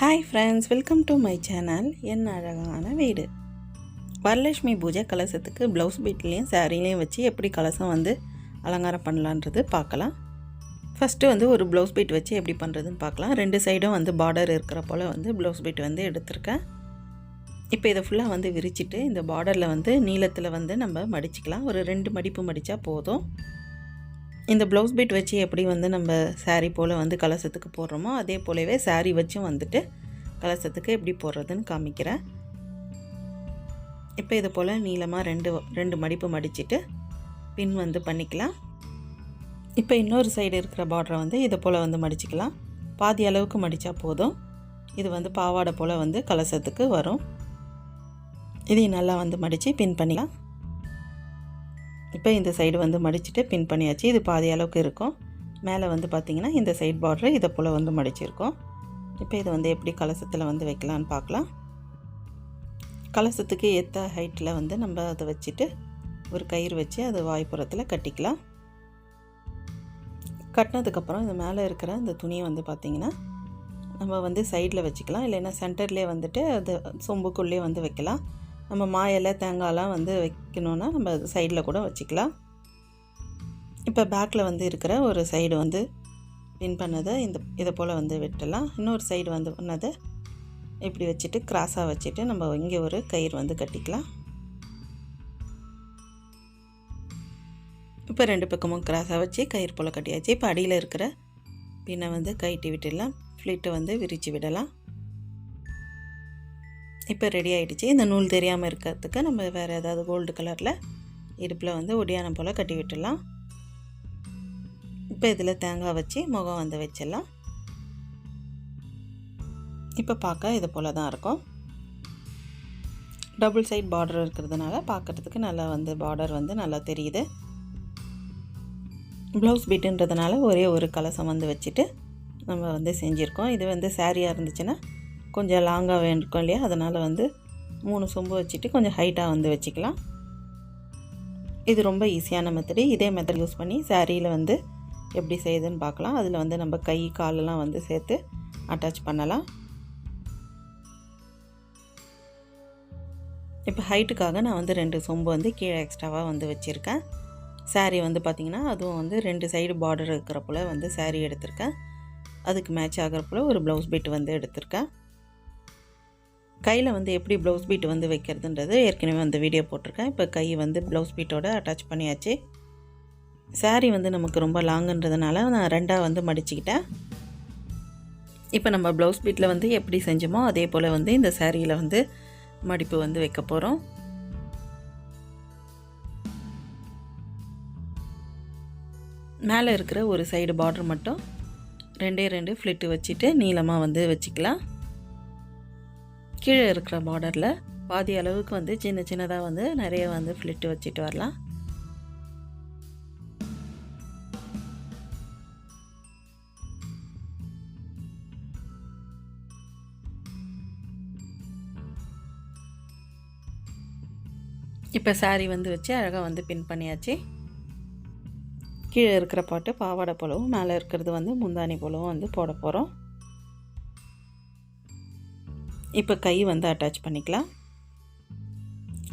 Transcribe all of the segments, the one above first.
Hi friends welcome to my channel என் அழகான வீடு. வரலட்சுமி பூஜை கலசத்துக்கு ப்ளவுஸ் பீட்லேயும் சாரீலையும் வச்சு எப்படி கலசம் வந்து அலங்காரம் பண்ணலான்றது பார்க்கலாம். ஃபஸ்ட்டு வந்து ஒரு ப்ளவுஸ் பீட் வச்சு எப்படி பண்ணுறதுன்னு பார்க்கலாம். ரெண்டு சைடும் வந்து பார்டர் இருக்கிற போல் வந்து ப்ளவுஸ் பீட் வந்து எடுத்திருக்கேன். இப்போ இதை ஃபுல்லாக வந்து விரிச்சிட்டு இந்த பார்டரில் வந்து நீளத்தில் வந்து நம்ம மடிச்சுக்கலாம். ஒரு ரெண்டு மடிப்பு மடித்தா போதும். இந்த ப்ளவுஸ் பீட் வச்சு எப்படி வந்து நம்ம சாரீ போல் வந்து கலசத்துக்கு போடுறோமோ அதே போலவே சாரீ வச்சும் வந்துட்டு கலசத்துக்கு எப்படி போடுறதுன்னு காமிக்கிறேன். இப்போ இது போல் நீளமாக ரெண்டு ரெண்டு மடிப்பு மடிச்சிட்டு பின் வந்து பண்ணிக்கலாம். இப்போ இன்னொரு சைடு இருக்கிற பார்டரை வந்து இதை போல் வந்து மடிச்சுக்கலாம். பாதி அளவுக்கு மடித்தா போதும். இது வந்து பாவாடை போல் வந்து கலசத்துக்கு வரும். இதையும் நல்லா வந்து மடித்து பின் பண்ணிக்கலாம். இப்போ இந்த சைடு வந்து மடிச்சுட்டு பின் பண்ணியாச்சு. இது பாதி அளவுக்கு இருக்கும். மேலே வந்து பார்த்திங்கன்னா இந்த சைட் பார்டரு இதை போல் வந்து மடிச்சிருக்கோம். இப்போ இதை வந்து எப்படி கலசத்தில் வந்து வைக்கலான்னு பார்க்கலாம். கலசத்துக்கு ஏற்ற ஹைட்டில் வந்து நம்ம அதை வச்சுட்டு ஒரு கயிறு வச்சு அது வாய்ப்புறத்தில் கட்டிக்கலாம். கட்டினதுக்கப்புறம் இது மேலே இருக்கிற இந்த துணியை வந்து பார்த்திங்கன்னா நம்ம வந்து சைடில் வச்சுக்கலாம். இல்லைன்னா சென்டர்லேயே வந்துட்டு அது சொம்புக்குள்ளேயே வந்து வைக்கலாம். நம்ம மா இலை வந்து வைக்கணுன்னா நம்ம சைடில் கூட வச்சுக்கலாம். இப்போ பேக்கில் வந்து இருக்கிற ஒரு சைடு வந்து பின் பண்ணதை இந்த இதை போல் வந்து வெட்டலாம். இன்னொரு சைடு வந்து பண்ணதை இப்படி வச்சுட்டு கிராஸாக வச்சுட்டு நம்ம இங்கே ஒரு கயிறு வந்து கட்டிக்கலாம். இப்போ ரெண்டு பக்கமும் கிராஸாக வச்சு கயிறு போல் கட்டியாச்சு. இப்போ அடியில் இருக்கிற பின்னை வந்து கைட்டி விட்டுடலாம். ஃப்ளிட்டை வந்து விரித்து விடலாம். இப்போ ரெடி ஆகிடுச்சு இந்த நூல் தெரியாமல் இருக்கிறதுக்கு நம்ம வேறு ஏதாவது கோல்டு கலரில் இடுப்பில் வந்து ஒடியானம் போல் கட்டி விட்டுடலாம். இப்போ இதில் தேங்காய் வச்சு முகம் வந்து வச்சிடலாம். இப்போ பார்க்க இது போல் தான் இருக்கும். டபுள் சைட் பார்டர் இருக்கிறதுனால பார்க்குறதுக்கு நல்லா வந்து பார்டர் வந்து நல்லா தெரியுது. ப்ளவுஸ் பீட்டுன்றதுனால ஒரே ஒரு கலசம் வந்து வச்சுட்டு நம்ம வந்து செஞ்சுருக்கோம். இது வந்து சாரியாக இருந்துச்சுன்னா கொஞ்சம் லாங்காக வேண்டிருக்கோம் இல்லையா? அதனால் வந்து மூணு சொம்பு வச்சுட்டு கொஞ்சம் ஹைட்டாக வந்து வச்சுக்கலாம். இது ரொம்ப ஈஸியான மெத்தடு இதே மெத்தட் யூஸ் பண்ணி சாரியில் வந்து எப்படி செய்யுதுன்னு பார்க்கலாம். அதில் வந்து நம்ம கை காலெல்லாம் வந்து சேர்த்து அட்டாச் பண்ணலாம். இப்போ ஹைட்டுக்காக நான் வந்து ரெண்டு சொம்பு வந்து கீழே எக்ஸ்ட்ராவாக வந்து வச்சுருக்கேன். சாரீ வந்து பார்த்திங்கன்னா அதுவும் வந்து ரெண்டு சைடு பார்டர் இருக்கிற போல் வந்து சாரீ எடுத்திருக்கேன். அதுக்கு மேட்ச் ஆகிற போல் ஒரு ப்ளவுஸ் பிட் வந்து எடுத்திருக்கேன். கையில் வந்து எப்படி ப்ளவுஸ் பீட் வந்து வைக்கிறதுன்றது ஏற்கனவே வந்து வீடியோ போட்டிருக்கேன். இப்போ கை வந்து ப்ளவுஸ் பீட்டோட அட்டாச் பண்ணியாச்சு. சாரீ வந்து நமக்கு ரொம்ப லாங்குன்றதுனால நான் ரெண்டாக வந்து மடிச்சுக்கிட்டேன். இப்போ நம்ம ப்ளவுஸ் பீட்டில் வந்து எப்படி செஞ்சோமோ அதே போல் வந்து இந்த சாரியில் வந்து மடிப்பு வந்து வைக்க போகிறோம் மேலே இருக்கிற ஒரு சைடு பார்டர் மட்டும் ரெண்டே ரெண்டு ஃப்ளிட்டு வச்சுட்டு நீளமாக வந்து வச்சுக்கலாம். கீழே இருக்கிற பார்டரில் பாதி அளவுக்கு வந்து சின்ன சின்னதாக வந்து நிறைய வந்து ஃப்ளிட்டு வச்சுட்டு வரலாம். இப்போ சாரி வந்து வச்சு அழகாக வந்து பின் பண்ணியாச்சு. கீழே இருக்கிற பாட்டு பாவாடை போலவும் மேலே இருக்கிறது வந்து முந்தானி போலவும் வந்து போட போகிறோம் இப்போ கை வந்து அட்டாச் பண்ணிக்கலாம்.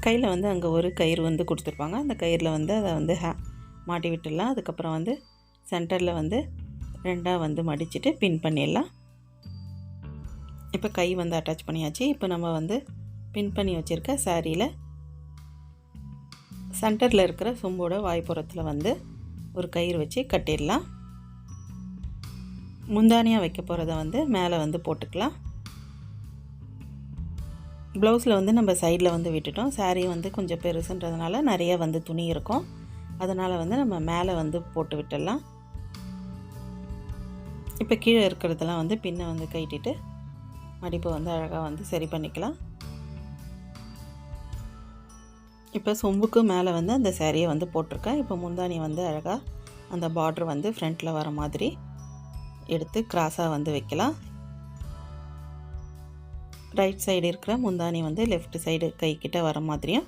கையில் வந்து அங்கே ஒரு கயிறு வந்து கொடுத்துருப்பாங்க. அந்த கயிறில் வந்து அதை வந்து ஹே மாட்டி விட்டுடலாம். அதுக்கப்புறம் வந்து சென்டரில் வந்து ரெண்டாக வந்து மடிச்சுட்டு பின் பண்ணிடலாம். இப்போ கை வந்து அட்டாச் பண்ணியாச்சு. இப்போ நம்ம வந்து பின் பண்ணி வச்சுருக்க சாரியில் சென்டரில் இருக்கிற சொம்போட வாய்ப்புறத்தில் வந்து ஒரு கயிறு வச்சு கட்டிடலாம். முந்தானியாக வைக்க போகிறத வந்து மேலே வந்து போட்டுக்கலாம். ப்ளவுஸில் வந்து நம்ம சைடில் வந்து விட்டுட்டோம். சாரீ வந்து கொஞ்சம் பெருசுன்றதுனால நிறைய வந்து துணி இருக்கும். அதனால் வந்து நம்ம மேலே வந்து போட்டு விட்டுடலாம். இப்போ கீழே இருக்கிறதெல்லாம் வந்து பின்னை வந்து கைட்டிட்டு மடிப்பை வந்து அழகாக வந்து சரி பண்ணிக்கலாம். இப்போ சொம்புக்கு மேலே வந்து அந்த சேரீயை வந்து போட்டிருக்கேன். இப்போ முந்தானி வந்து அழகாக அந்த பார்ட்ரு வந்து ஃப்ரண்ட்டில் வர மாதிரி எடுத்து கிராஸாக வந்து வைக்கலாம். ரைட் சைடு இருக்கிற முந்தானி வந்து லெஃப்ட் சைடு கைக்கிட்ட வர மாதிரியும்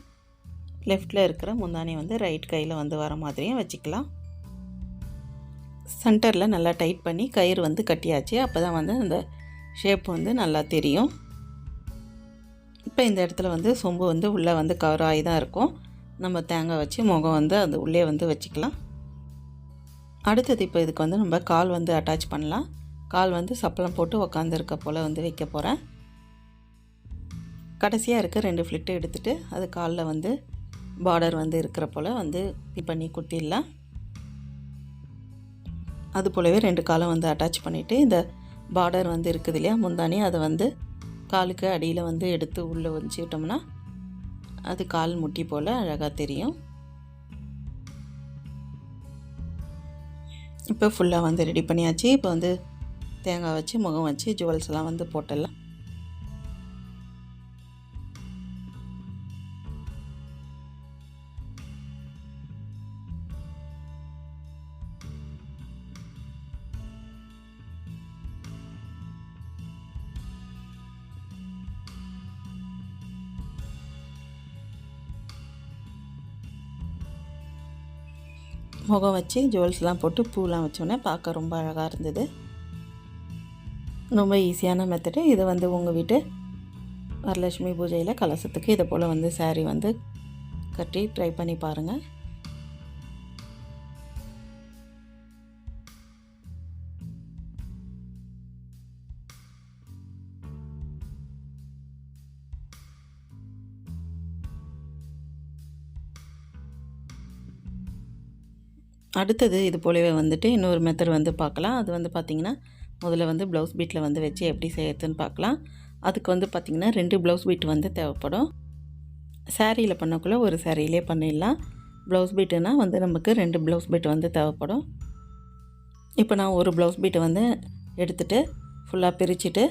லெஃப்டில் இருக்கிற முந்தானி வந்து ரைட் கையில் வந்து வர மாதிரியும் வச்சுக்கலாம். சென்டரில் நல்லா டைட் பண்ணி கயிறு வந்து கட்டியாச்சு. அப்போ தான் வந்து அந்த ஷேப் வந்து நல்லா தெரியும். இப்போ இந்த இடத்துல வந்து சொம்பு வந்து உள்ளே வந்து கவர் ஆகி தான் இருக்கும். நம்ம தேங்காய் வச்சு முகம் வந்து அது உள்ளே வந்து வச்சுக்கலாம். அடுத்தது இப்போ இதுக்கு வந்து நம்ம கால் வந்து அட்டாச் பண்ணலாம். கால் வந்து சப்பளம் போட்டு உக்காந்துருக்க போல் வந்து வைக்க போகிறேன் கடைசியாக இருக்க ரெண்டு ஃப்ளிட்டு எடுத்துகிட்டு அது காலில் வந்து பார்டர் வந்து இருக்கிற போல் வந்து இது பண்ணி குத்திடலாம். அது போலவே ரெண்டு காலம் வந்து அட்டாச் பண்ணிவிட்டு இந்த பார்டர் வந்து இருக்குது இல்லையா முந்தானி அதை வந்து காலுக்கு அடியில் வந்து எடுத்து உள்ளே வச்சுக்கிட்டோம்னா அது கால் முட்டி போல் அழகாக தெரியும். இப்போ ஃபுல்லாக வந்து ரெடி பண்ணியாச்சு. இப்போ வந்து தேங்காய் வச்சு முகம் வச்சு ஜுவல்ஸ்லாம் வந்து போட்டுடலாம். முகம் வச்சு ஜுவல்ஸ்லாம் போட்டு பூலாம் வச்சோன்னே பார்க்க ரொம்ப அழகாக இருந்தது. ரொம்ப ஈஸியான மெத்தடு இதை வந்து உங்கள் வீட்டு வரலட்சுமி பூஜையில் கலசத்துக்கு இதை போல் வந்து saree வந்து கட்டி ட்ரை பண்ணி பாருங்கள் அடுத்தது இது போலவே வந்துட்டு இன்னொரு மெத்தட் வந்து பார்க்கலாம். அது வந்து பார்த்திங்கன்னா முதல்ல வந்து ப்ளவுஸ் பீட்டில் வந்து வச்சு எப்படி செய்யறதுன்னு பார்க்கலாம். அதுக்கு வந்து பார்த்திங்கன்னா ரெண்டு ப்ளவுஸ் பீட் வந்து தேவைப்படும். சாரியில் பண்ணக்குள்ளே ஒரு சாரியிலே பண்ணிடலாம். ப்ளவுஸ் பீட்டுனா வந்து நமக்கு ரெண்டு ப்ளவுஸ் பீட் வந்து தேவைப்படும். இப்போ நான் ஒரு ப்ளவுஸ் பீட்டை வந்து எடுத்துகிட்டு ஃபுல்லாக பிரிச்சுட்டு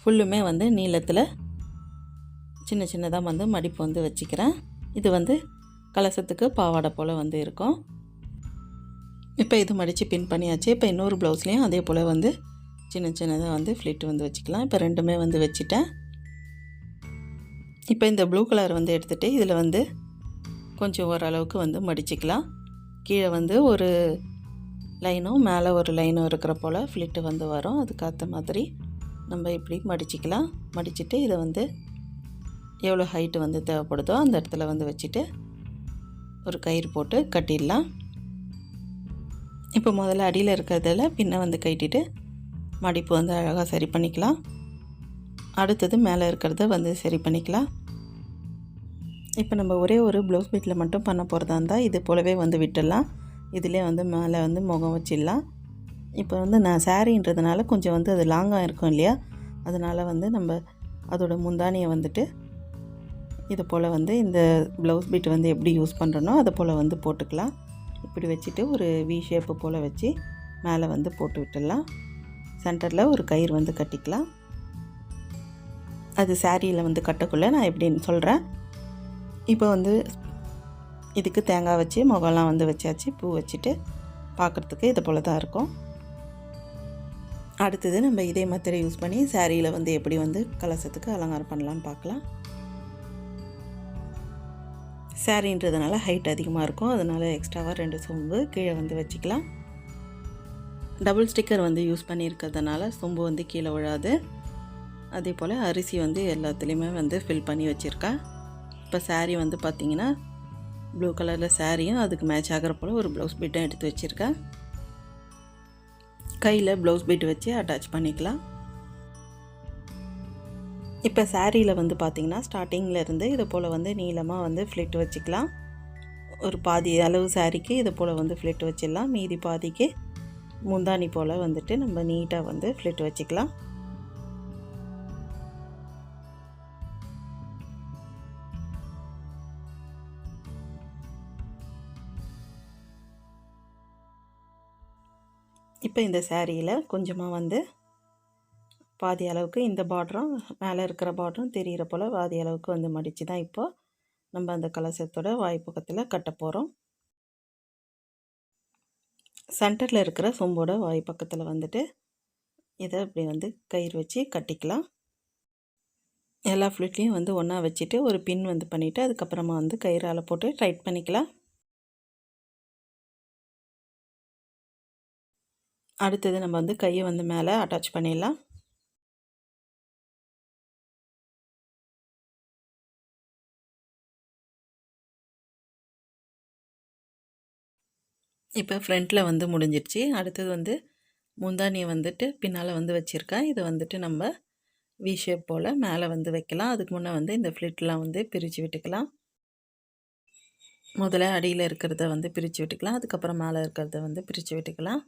ஃபுல்லுமே வந்து நீளத்தில் சின்ன சின்னதாக வந்து மடிப்பு வந்து வச்சுக்கிறேன். இது வந்து கலசத்துக்கு பாவாடை போல் வந்து இருக்கும். இப்போ இது மடித்து பின் பண்ணியாச்சு. இப்போ இன்னொரு ப்ளவுஸ்லேயும் அதே போல் வந்து சின்ன சின்னதாக வந்து ஃப்ளிட் வந்து வச்சுக்கலாம். இப்போ ரெண்டுமே வந்து வச்சுட்டேன். இப்போ இந்த ப்ளூ கலர் வந்து எடுத்துகிட்டு இதில் வந்து கொஞ்சம் ஓரளவுக்கு வந்து மடிச்சுக்கலாம். கீழே வந்து ஒரு லைனும் மேலே ஒரு லைனும் இருக்கிற போல் ஃப்ளிட்டு வந்து வரும். அதுக்கேற்ற மாதிரி நம்ம இப்படி மடிச்சிக்கலாம். மடிச்சுட்டு இதை வந்து எவ்வளோ ஹைட்டு வந்து தேவைப்படுதோ அந்த இடத்துல வந்து வச்சுட்டு ஒரு கயிறு போட்டு கட்டிடலாம். இப்போ முதல்ல அடியில் இருக்கிறதில் பின்ன வந்து கட்டிட்டு மடிப்பு வந்து அழகாக சரி பண்ணிக்கலாம். அடுத்தது மேலே இருக்கிறத வந்து சரி பண்ணிக்கலாம். இப்போ நம்ம ஒரே ஒரு ப்ளவுஸ் பீட்டில் மட்டும் பண்ண போகிறதா இருந்தால் இது போலவே வந்து விட்டுடலாம். இதிலே வந்து மேலே வந்து முகம் வச்சிடலாம். இப்போ வந்து நான் சாரீன்றதுனால கொஞ்சம் வந்து அது லாங்காக இருக்கும் இல்லையா? அதனால் வந்து நம்ம அதோட முந்தானியை வந்துட்டு இது போல் வந்து இந்த ப்ளவுஸ் பீட் வந்து எப்படி யூஸ் பண்ணுறனோ அதை போல் வந்து போட்டுக்கலாம். இப்படி வச்சுட்டு ஒரு வி ஷேப்பு போல் வச்சு மேலே வந்து போட்டு விட்டுடலாம். சென்டரில் ஒரு கயிறு வந்து கட்டிக்கலாம். அது சாரியில் வந்து கட்டக்குள்ளே நான் எப்படின்னு சொல்கிறேன் இப்போ வந்து இதுக்கு தேங்காய் வச்சு முகம்லாம் வந்து வச்சாச்சு. பூ வச்சுட்டு பார்க்குறதுக்கு இது போல் தான் இருக்கும். அடுத்தது நம்ம இதே மெத்தடை யூஸ் பண்ணி சாரியில் வந்து எப்படி வந்து கலசத்துக்கு அலங்காரம் பண்ணலான்னு பார்க்கலாம். சாரின்றதுனால ஹைட் அதிகமாக இருக்கும். அதனால் எக்ஸ்ட்ராவாக ரெண்டு சொம்பு கீழே வந்து வச்சுக்கலாம். டபுள் ஸ்டிக்கர் வந்து யூஸ் பண்ணியிருக்கிறதுனால சொம்பு வந்து கீழே விழாது. அதே போல் அரிசி வந்து எல்லாத்துலேயுமே வந்து ஃபில் பண்ணி வச்சுருக்கேன் இப்போ சாரீ வந்து பார்த்திங்கன்னா ப்ளூ கலரில் சாரியும் அதுக்கு மேட்ச் ஆகிற போல் ஒரு ப்ளவுஸ் பீட்டும் எடுத்து வச்சுருக்கேன் கையில் ப்ளவுஸ் பீட் வச்சு அட்டாச் பண்ணிக்கலாம். இப்போ சாரியில் வந்து பார்த்திங்கன்னா ஸ்டார்டிங்கில் இருந்து இது போல் வந்து நீளமாக வந்து ஃப்ளிட் வச்சுக்கலாம். ஒரு பாதி அளவு சாரிக்கு இதை போல் வந்து ஃப்ளிட் வச்சிடலாம். மீதி பாதிக்கு முந்தானி போல் வந்துட்டு நம்ம நீட்டாக வந்து ஃப்ளிட் வச்சுக்கலாம். இப்போ இந்த சாரியில் கொஞ்சமாக வந்து பாதி அளவுக்கு இந்த பார்டரும் மேலே இருக்கிற பார்டரும் தெரிகிற போல் பாதி அளவுக்கு வந்து மடித்து தான் இப்போது நம்ம அந்த கலசத்தோட வாய்ப்பக்கத்தில் கட்ட போகிறோம் சென்டரில் இருக்கிற சொம்போட வாய் பக்கத்தில் வந்துட்டு இதை அப்படி வந்து கயிறு வச்சு கட்டிக்கலாம். எல்லா ஃப்ளிட்லேயும் வந்து ஒன்றா வச்சுட்டு ஒரு பின் வந்து பண்ணிவிட்டு அதுக்கப்புறமா வந்து கயிறால் போட்டு டைட் பண்ணிக்கலாம். அடுத்தது நம்ம வந்து கையை வந்து மேலே அட்டாச் பண்ணிடலாம். இப்போ ஃப்ரண்ட்டில் வந்து முடிஞ்சிருச்சு அடுத்தது வந்து முந்தானியை வந்துட்டு பின்னால் வந்து வச்சுருக்கேன். இதை வந்துட்டு நம்ம வி ஷேப் போல் மேலே வந்து வைக்கலாம். அதுக்கு முன்னே வந்து இந்த ஃப்ளிட்லாம் வந்து பிரித்து விட்டுக்கலாம். முதல்ல அடியில் இருக்கிறத வந்து பிரித்து விட்டுக்கலாம். அதுக்கப்புறம் மேலே இருக்கிறத வந்து பிரித்து விட்டுக்கலாம்.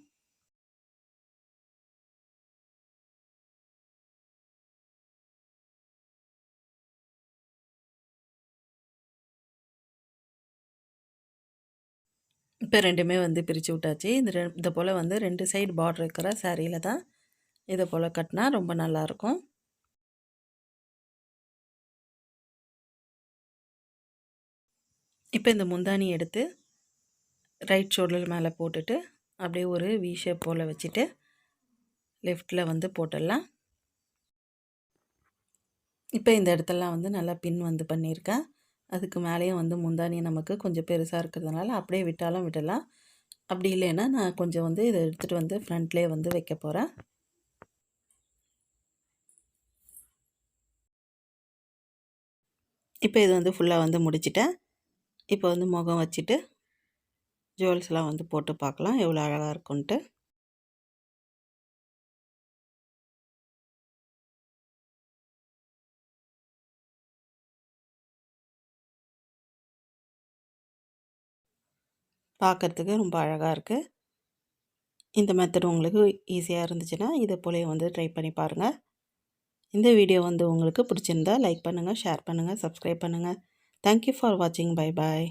இப்போ ரெண்டுமே வந்து பிரித்து விட்டாச்சு. இந்த ரெ இதை போல் வந்து ரெண்டு சைடு பார்டர் இருக்கிற சேரீயில் தான் இதை போல் கட்டினா ரொம்ப நல்லாயிருக்கும் இப்போ இந்த முந்தானி எடுத்து ரைட் ஷோல்டர் மேலே போட்டுட்டு அப்படியே ஒரு வி ஷேப் போல் வச்சுட்டு லெஃப்டில் வந்து போட்டுடலாம். இப்போ இந்த இடத்துலலாம் வந்து நல்லா பின் வந்து பண்ணியிருக்கேன். அதுக்கு மேலேயும் வந்து முந்தானி நமக்கு கொஞ்சம் பெருசாக இருக்கிறதுனால அப்படியே விட்டாலும் விடலாம். அப்படி இல்லைன்னா நான் கொஞ்சம் வந்து இதை எடுத்துகிட்டு வந்து ஃப்ரண்ட்லேயே வந்து வைக்க போகிறேன் இப்போ இது வந்து ஃபுல்லாக வந்து முடிச்சிட்டேன். இப்போ வந்து முகம் வச்சுட்டு ஜுவல்ஸ்லாம் வந்து போட்டு பார்க்கலாம். எவ்வளோ அழகாக இருக்குன்ட்டு. பார்க்குறதுக்கு ரொம்ப அழகாக இருக்குது இந்த மெத்தட் உங்களுக்கு ஈஸியாக இருந்துச்சுன்னா இதை போலே வந்து ட்ரை பண்ணி பாருங்கள் இந்த வீடியோ வந்து உங்களுக்கு பிடிச்சிருந்தா லைக் பண்ணுங்கள் ஷேர் பண்ணுங்கள் சப்ஸ்கிரைப் பண்ணுங்கள் தேங்க்யூ ஃபார் வாட்சிங் பை பாய்